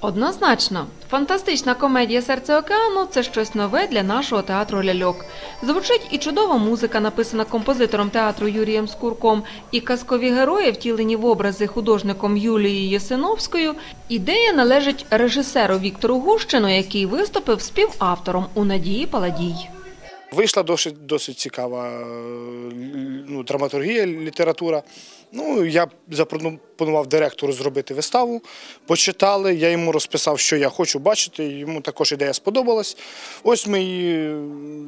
Однозначно, фантастична комедія Серце океану це щось нове для нашого театру ляльок. Звучить і чудова музика, написана композитором театру Юрієм Скурком, і казкові герої, втілені в образи художником Юлією Єсиновською. Ідея належить режисеру Віктору Гущину, який виступив співавтором у Надії Паладій. Вийшла досить, досить цікава е, ну, драматургія, література. Ну, я запропонував директору зробити виставу, почитали, я йому розписав, що я хочу бачити, йому також ідея сподобалась. Ось ми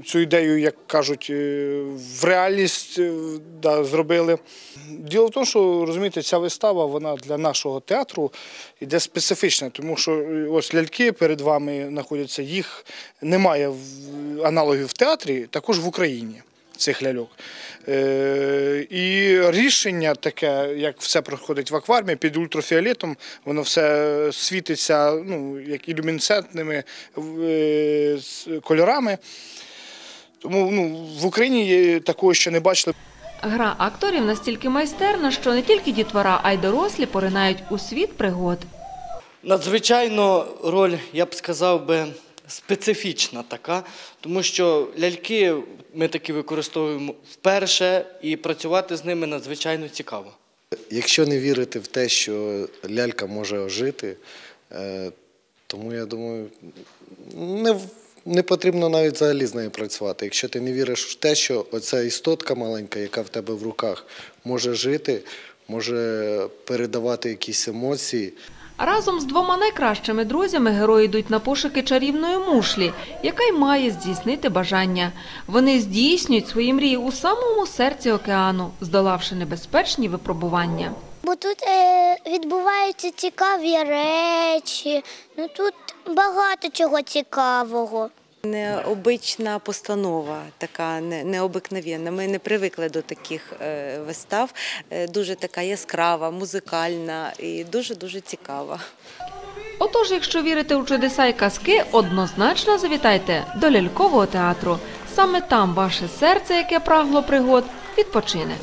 цю ідею, як кажуть, е, в реальність е, да, зробили. Діло в тому, що розумієте, ця вистава вона для нашого театру іде специфічна, тому що е, ось ляльки перед вами знаходяться, їх немає аналогів в театрі, також в Україні цих ляльок. Е, і рішення таке, як все проходить в акваріумі під ультрафіолетом, воно все світиться ну, як ілюмінесцентними е, кольорами. Тому ну, в Україні такого ще не бачили. Гра акторів настільки майстерна, що не тільки дітвора, а й дорослі поринають у світ пригод. Надзвичайно роль, я б сказав би, специфічна така, тому що ляльки ми таки використовуємо вперше, і працювати з ними надзвичайно цікаво. Якщо не вірити в те, що лялька може ожити, е, тому я думаю, не, не потрібно навіть взагалі з нею працювати. Якщо ти не віриш в те, що оця істотка маленька, яка в тебе в руках, може жити, може передавати якісь емоції. Разом з двома найкращими друзями герої йдуть на пошуки чарівної мушлі, яка й має здійснити бажання. Вони здійснюють свої мрії у самому серці океану, здолавши небезпечні випробування. Бо тут е, відбуваються цікаві речі. Ну тут багато чого цікавого. Необична постанова, така не- необикновенна. Ми не привикли до таких е, вистав. Е, Дуже така яскрава, музикальна і дуже дуже цікава. Отож, якщо вірите у чудеса й казки, однозначно завітайте до лялькового театру. Саме там ваше серце, яке прагло пригод, відпочине.